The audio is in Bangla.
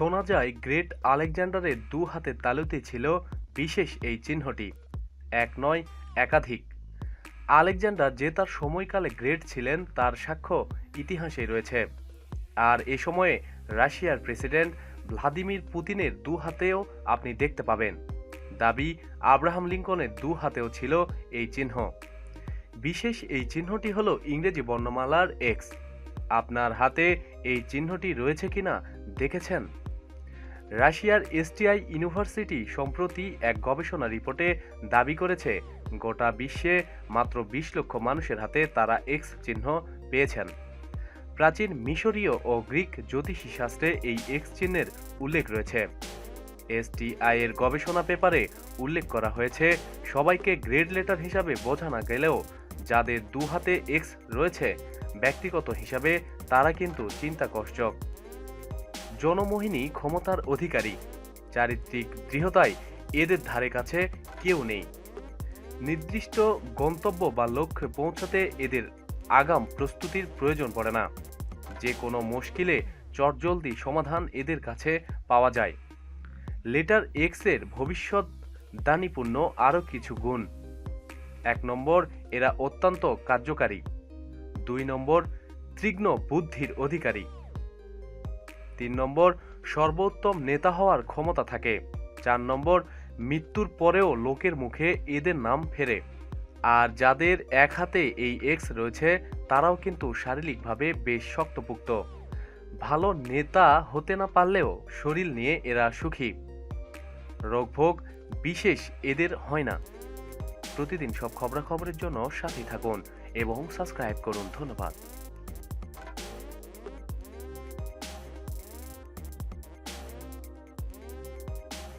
শোনা যায়, গ্রেট আলেকজান্ডারের দু হাতের তালুতে ছিল বিশেষ এই চিহ্নটি। এক নয়, একাধিক। আলেকজান্ডার যে তার সময়কালে গ্রেট ছিলেন, তার সাক্ষ্য ইতিহাসে রয়েছে। আর এ সময়ে রাশিয়ার প্রেসিডেন্ট ভ্লাদিমির পুতিনের দু হাতেও আপনি দেখতে পাবেন। দাবি আব্রাহাম লিঙ্কনের দু হাতেও ছিল এই চিহ্ন। বিশেষ এই চিহ্নটি হলো ইংরেজি বর্ণমালার এক্স আপনার হাতে এই চিহ্নটি রয়েছে কিনা দেখেছেন? রাশিয়ার এসটিআই ইউনিভার্সিটি সম্প্রতি এক গবেষণা রিপোর্টে দাবি করেছে, গোটা বিশ্বে মাত্র বিশ লক্ষ মানুষের হাতে তারা এক্স চিহ্ন পেয়েছেন। প্রাচীন মিশরীয় ও গ্রিক জ্যোতিষী শাস্ত্রে এই এক্স চিহ্নের উল্লেখ রয়েছে। এসটিআই এর গবেষণা পেপারে উল্লেখ করা হয়েছে, সবাইকে গ্রেড লেটার হিসাবে বোঝা না গেলেও যাদের দু হাতে এক্স রয়েছে, ব্যক্তিগত হিসাবে তারা কিন্তু চিন্তাকর্ষক। জনমোহিনী ক্ষমতার অধিকারী। চারিত্রিক দৃঢ়তায় এদের ধারে কাছে কেউ নেই। নির্দিষ্ট গন্তব্য বা লক্ষ্যে পৌঁছাতে এদের আগাম প্রস্তুতির প্রয়োজন পড়ে না। যে কোনো মুশকিলে চটজলদি সমাধান এদের কাছে পাওয়া যায়। লেটার এক্সের ভবিষ্যৎ দানিপূর্ণ আরও কিছু গুণ। এক নম্বর, এরা অত্যন্ত কার্যকারী। দুই নম্বর, তীক্ষ্ণ বুদ্ধির অধিকারী। তিন নম্বর, সর্বোত্তম নেতা হওয়ার ক্ষমতা থাকে। চার নম্বর, মৃত্যুর পরেও লোকের মুখে এদের নাম ফেরে। আর যাদের এক হাতে এই এক্স রয়েছে, তারাও কিন্তু শারীরিকভাবে বেশ শক্তপুক্ত। ভালো নেতা হতে না পারলেও শরীর নিয়ে এরা সুখী। রোগভোগ বিশেষ এদের হয় না। প্রতিদিন সব খবরাখবরের জন্য সাথে থাকুন এবং সাবস্ক্রাইব করুন। ধন্যবাদ।